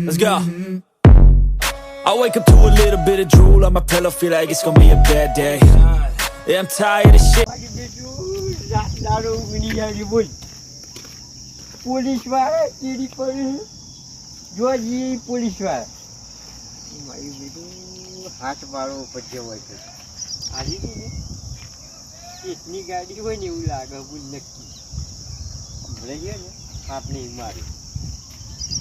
Let's go. I wake up to a little bit of drool on my pillow, feel like it's gonna be a bad day. Yeah, I'm tired of shit. બાકી બીજું રા- દારૂ ઊંઘી જાય બોલ police વાળા ચીડી પડી જોજી પોલીસ વાળા મારી બીજું હાથ મારવો પછી હોય છે આજે બી ને એટલી ગાડી હોય ને એવું લાગે બોલ નક્કી ભલે ગયો ને આપણે મારી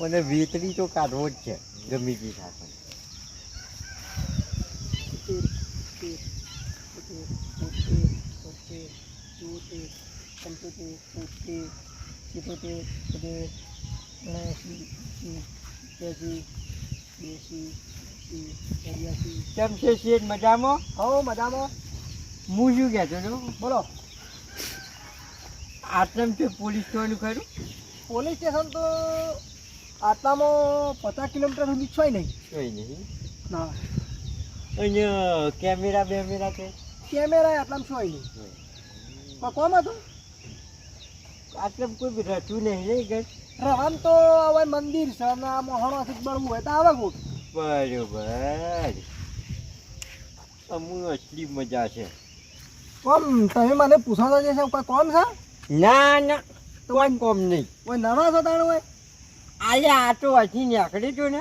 મને વેતરી તો કાઢવો જ છે ગમે ગઈ સાથે કેમ છે શેઠ મજામાં? હો મજામાં. હું શું કહેતો હતો? બોલો. આટલામ છે પોલીસ સ્ટેશન ખરું? પોલીસ સ્ટેશન તો આટલામાં પચાસ કિલોમીટર સુધી છોય નહીં. છોય નહીં. ના. અહીંયા કેમેરા બેમેરા છે? કેમેરા આટલામાં છોય નહીં. પણ કોમ હતું? આટલે કોઈ રચ્યું નહીં નહીં ગઈ રવામ તો હવે મંદિર છે અને આ મોહણોથી બળવું હોય તો આવે કોક બરોબર. અમુ અસલી મજા છે. કોમ તમે મને પૂછવા જશે કોઈ કોમ છે? ના ના. કોઈ કોમ નહીં? કોઈ નવા છો તાણ હોય? આલે આ તો હજી નીકળી જો ને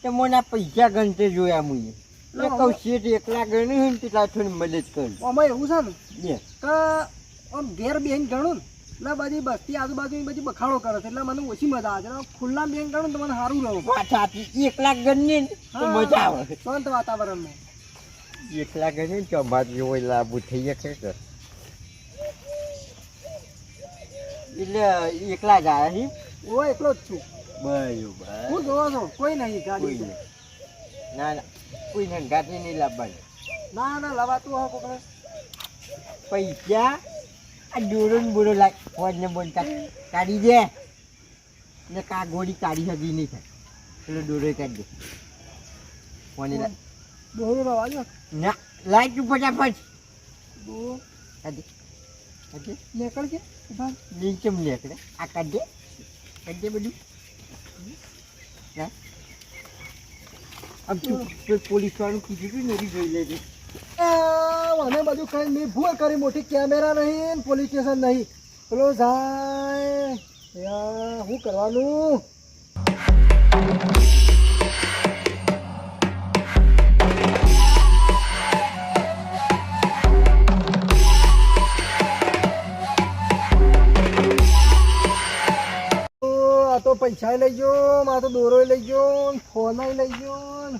તો મને પૈસા ગણતે જોયા મુએ મેં કહું શેઠ એકલા ગણી હોય ને તો થોડી મદદ કરું. આમાં એવું છે ને? કે આમ ઘેર બેન ગણું ને એટલે બધી બસ્તી આજુબાજુ બધી બખાડો કરે છે એટલે મને ઓછી મજા આવે છે. ખુલ્લા બેન ગણું તો મને સારું રહે. વાત સાચી. એકલા ગણીએ ને તો મજા આવે. શાંત વાતાવરણમાં. એકલા ગણીએ ને તો અમારે જેવો લાભ થઈ શકે કે એટલે એકલા જ આવ્યા હું? ઓ એકલો જ છું. બરોબર હું જોવો છો? કોઈ નહીં ગાડી નહીં. ના કોઈ કોઈને ગાડી નહીં લાવવાની. ના ના લવાતું હોય કોકને. પૈસા? આ દોરો ને બોરો લાગ ફોન ને બોન કાઢ- દે. ને કા ગોળી કાઢી હજી નહીં થાય. પેલો દોરો કાઢી દે. ફોન ડોરો રવા ના લાઈટ તું ફટાફટ. દો. કાઢી કાઢી નીકળ કે નીચે નીકળે. આ કાઢ દે. કાઢ બધું. ના આમ તું પોલીસ વાળું કીધું તું નથી જોઈ લેજે. મને બધું કઈ મેં ભૂલ કરી મોટી કેમેરા નહીં પોલીસ સ્ટેશન નહીં. પેલો જાય. યાર શું કરવાનું? પૈસા લઈ ગયો મારે તો દોરો લઈ ગયો ફોન લઈ ગયો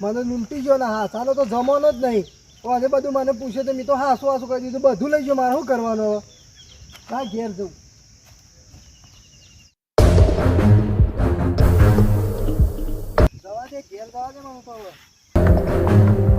મને લૂંટી ગયો ને હા ચાલો તો જમાનો જ નહીં. આજે બધું મને પૂછે તો મેં તો હાસું હાસું કરી દીધું. બધું લઈ ગયો મારે શું કરવાનું હા ઘેર જવું. ઘેર જવા દે હવે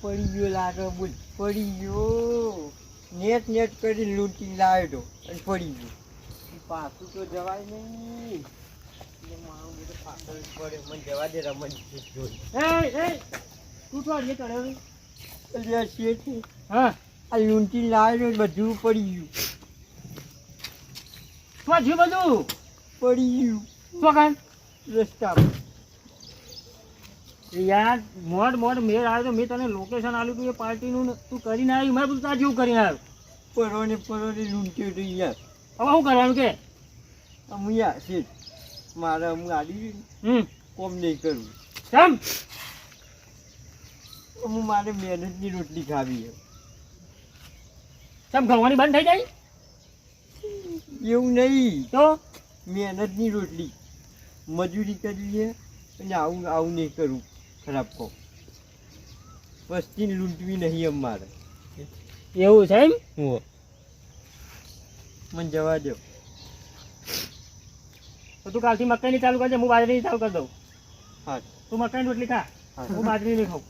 પડી ગયો લાગે બોલ. પડી ગયો. નેટ નેટ કરી લૂંટી લાવ્યો અને પડી ગયો. પાછું તો જવાય નહીં. બધું પડે. મને જવા દે રમત જોઈ. તું તો અડીએ ચડ્યો છે? એટલે આ શેઠ હા. આ લૂંટી લાવ્યો બધું પડી ગયું. બધું? પડી ગયું. તો રસ્તામાં યાર મોડ મોડ મેળ આવ્યો તો મેં તને લોકેશન આપ્યું તું એ પાર્ટીનું તું કરીને આવ્યું મેં બધું તાર જેવું કરીને આવ્યો. પરોને પરોને લૂંટી તો યાર. હવે શું કરવાનું કે? હું યાર શેઠ મારે હું આડી હમ. કોમ નહીં કરવું કેમ? હું મારે મહેનતની રોટલી ખાવી છે. કેમ ખાવાની બંધ થઈ જાય? એવું નહીં. તો? મહેનતની રોટલી. મજૂરી કરીએ અને આવું આવું નહીં કરું. ખરાબ કહો વસ્તીને લૂંટવી નહીં અમારે એવું છે એમ? હું. મને જવા દો તો તું કાલથી મકાઈની ચાલુ કરજે હું બાજરીની ચાલુ કરી દઉં. હા. તું મકાઈની રોટલી ખા. હું. બાજરી નહીં ખાઉં.